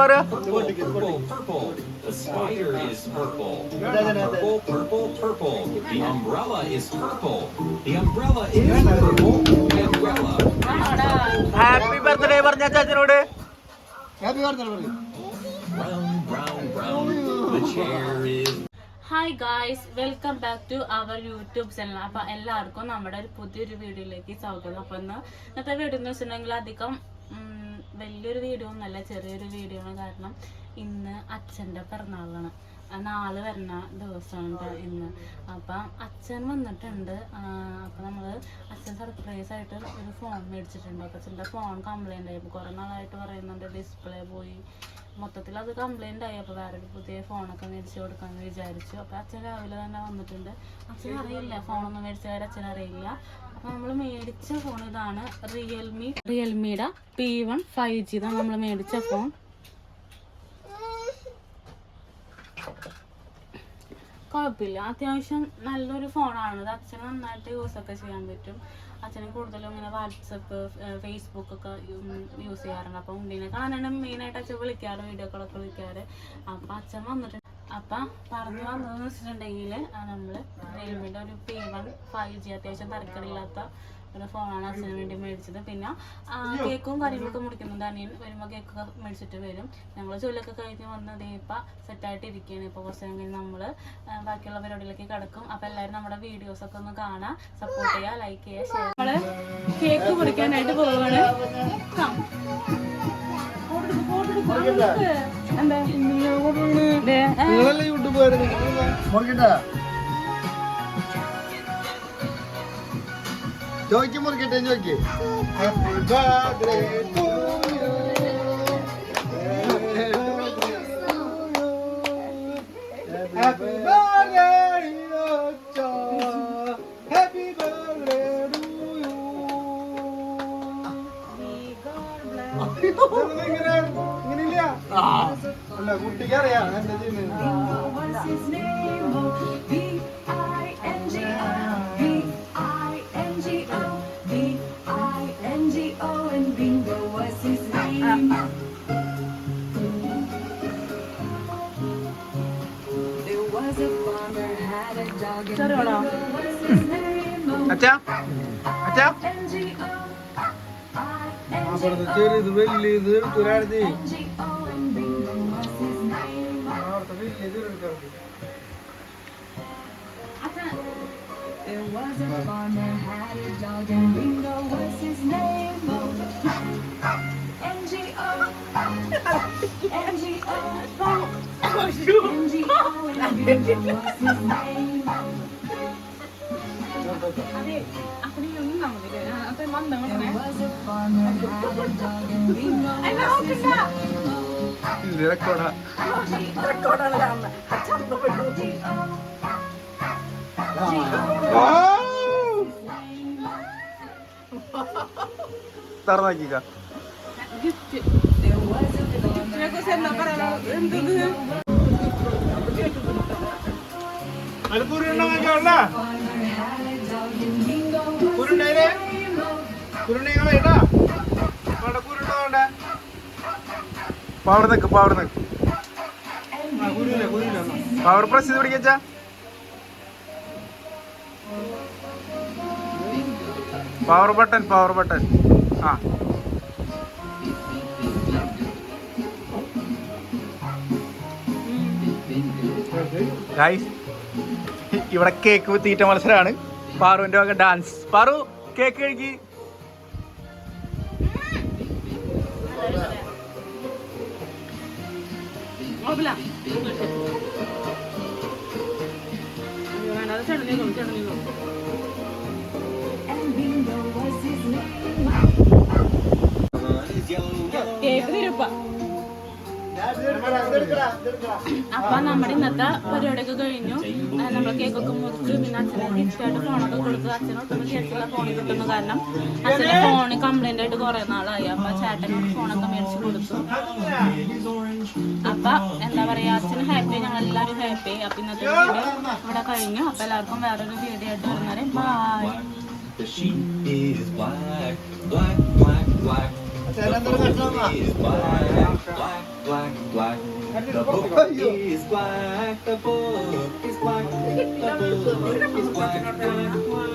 Purple, purple. The spider is purple. Purple, purple, purple. The umbrella is purple. The umbrella is purple. The umbrella. Happy birthday പറഞ്ഞ ചാച്ചനോട് chair is hi guys welcome back to our YouTube channel അപ്പൊ എല്ലാവർക്കും നമ്മുടെ ഒരു പുതിയൊരു വീഡിയോയിലേക്ക് സ്വാഗതം അപ്പൊ ഇന്ന് ഇന്നത്തെ വീഡിയോ എന്ന് വെച്ചിട്ടുണ്ടെങ്കിൽ അധികം വലിയൊരു വീഡിയോ ഒന്നല്ല ചെറിയൊരു വീഡിയോ ആണ് കാരണം ഇന്ന് അച്ഛന്റെ പിറന്നാളാണ്. നാൾ വരുന്ന ദിവസമാണ് ഇന്ന്. അപ്പം അച്ഛൻ വന്നിട്ടുണ്ട്. അപ്പം നമ്മൾ അച്ഛൻ സർപ്രൈസ് ആയിട്ട് ഒരു ഫോൺ മേടിച്ചിട്ടുണ്ട്. അപ്പം അച്ഛന്റെ ഫോൺ കംപ്ലൈന്റ് ആയി. കുറേ നാളായിട്ട് പറയുന്നുണ്ട് ഡിസ്പ്ലേ പോയി. മൊത്തത്തിൽ അത് കംപ്ലൈന്റ് ആയി. അപ്പോൾ വേറൊരു പുതിയ ഫോണൊക്കെ മേടിച്ച് കൊടുക്കാമെന്ന് വിചാരിച്ചു. അപ്പോൾ അച്ഛൻ രാവിലെ തന്നെ വന്നിട്ടുണ്ട്. അച്ഛൻ അറിയില്ല ഫോണൊന്നും മേടിച്ചവരെ അച്ഛൻ അറിയില്ല നമ്മൾ മേടിച്ച ഫോൺ ഇതാണ് റിയൽമി റിയൽമിയുടെ പി വൺ ഫൈവ് ജി ഇതാണ് നമ്മൾ മേടിച്ച ഫോൺ കുഴപ്പമില്ല അത്യാവശ്യം നല്ലൊരു ഫോണാണ് ഇത് അച്ഛന് നന്നായിട്ട് ഒക്കെ ചെയ്യാൻ പറ്റും. അച്ഛന് കൂടുതലും ഇങ്ങനെ വാട്സപ്പ് ഫേസ്ബുക്ക് ഒക്കെ യൂസ് ചെയ്യാറുണ്ട്. അപ്പം ഉണ്ടിനെ കാണാനാണ് മെയിനായിട്ട് അച്ഛൻ വിളിക്കാറ് വീഡിയോ കോളൊക്കെ വിളിക്കാറ്. അപ്പം അച്ഛൻ വന്നിട്ടുണ്ട് അപ്പം പറഞ്ഞു വന്നതെന്ന് വെച്ചിട്ടുണ്ടെങ്കിൽ നമ്മൾ റിയൽമിയുടെ ഒരു പി വൺ ഫൈവ് ജി അത്യാവശ്യം തരക്കടില്ലാത്ത ഒരു ഫോണാണ് അച്ഛന് വേണ്ടി മേടിച്ചത്. പിന്നെ കേക്കും കാര്യങ്ങളൊക്കെ മുടിക്കുന്നുണ്ട് അനിയൻ വരുമ്പോൾ കേക്കൊക്കെ മേടിച്ചിട്ട് വരും. ഞങ്ങൾ ചൊല്ലൊക്കെ കഴിഞ്ഞ് വന്നത് ഇപ്പം സെറ്റായിട്ട് ഇരിക്കുകയാണ് ഇപ്പോൾ കുറച്ച് കഴിഞ്ഞ് നമ്മൾ ബാക്കിയുള്ള പരിപാടിയിലേക്ക് കിടക്കും. അപ്പം എല്ലാവരും നമ്മുടെ വീഡിയോസ് ഒക്കെ ഒന്ന് കാണാം. സപ്പോർട്ട് ചെയ്യുക ലൈക്ക് ചെയ്യുക ഷെയർ നമ്മൾ കേക്ക് മുടിക്കാനായിട്ട് പോവുകയാണ് എന്താ ദേ, ഏ. ചോദിക്ക് മുറിക്കട്ടെ ചോദിക്ക് ഹാപ്പി ബർത്ത്ഡേ അല്ല കുട്ടിക്ക് അറിയാം എന്താ ചെയ്യുന്നത്? അച്ഛാ? അച്ഛാ? ചെറിയത് വലിയ ഇത് എടുത്തൊരാഴ്ച খেজুরের There was a farmer had a dog and Ringo was his name. NGO, and Ringo was his name. আরে আপনি অন্য নাম দিলেন আপনার মান দেওয়া নাই I know, റെക്കോർഡാ തുറന്നാക്കിക്ക gift There was a farmer ഇതിനെ കുറിച്ച് എന്താ പറയാ എന്തത് അത് കുരുണ്ടോ നോക്കിയോണ്ടാ had a dog and Bingo was കുരുണ്ടേ കുരുണ്ടേ കേട്ടാ അവിടെ കുരുണ്ടോ വേണ്ടേ നിക്ക് പവർ നിക്ക്. ആ കുരുല്ല കുരുല്ല പവർ പ്രസ് ചെയ്ത് പിടിക്കച്ചാ പവർ ബട്ടൺ പവർ ബട്ടൺ ആ. ഗൈസ് ഇവിടെ കേക്ക് തീറ്റ മത്സരമാണ് പാറുവിന്റെ വക ഡാൻസ് പാറു കേക്ക് കഴുകി കുഴപ്പമില്ല. വേണ്ട അത് ചെടഞ്ഞു ചെടഞ്ഞു and അപ്പൊ നമ്മുടെ ഇന്നത്തെ പരിപാടിയൊക്കെ കഴിഞ്ഞു. നമ്മൾ കേക്കൊക്കെ മുറിച്ചു പിന്നെ അച്ഛനെ തിരിച്ചായിട്ട് ഫോണൊക്കെ കൊടുത്തു അച്ഛനൊട്ടും ചേച്ചിയുടെ ഫോണിൽ കിട്ടുന്നു കാരണം അച്ഛന്റെ ഫോണ് കംപ്ലൈന്റ് ആയിട്ട് കുറെ നാളായി. അപ്പൊ ചേട്ടനോട് ഫോണൊക്കെ മേടിച്ചു കൊടുത്തു. അപ്പൊ എന്താ പറയാ അച്ഛൻ ഹാപ്പി ഞങ്ങൾ എല്ലാവരും ഹാപ്പി അപ്പൊ ഇന്നത്തെ വീഡിയോ ഇവിടെ കഴിഞ്ഞു. അപ്പൊ എല്ലാവർക്കും വേറൊരു വീഡിയോ ആയിട്ട് വരുന്നവരെ bye black, black, black. The book is black, the book is black, the book is black, black, black.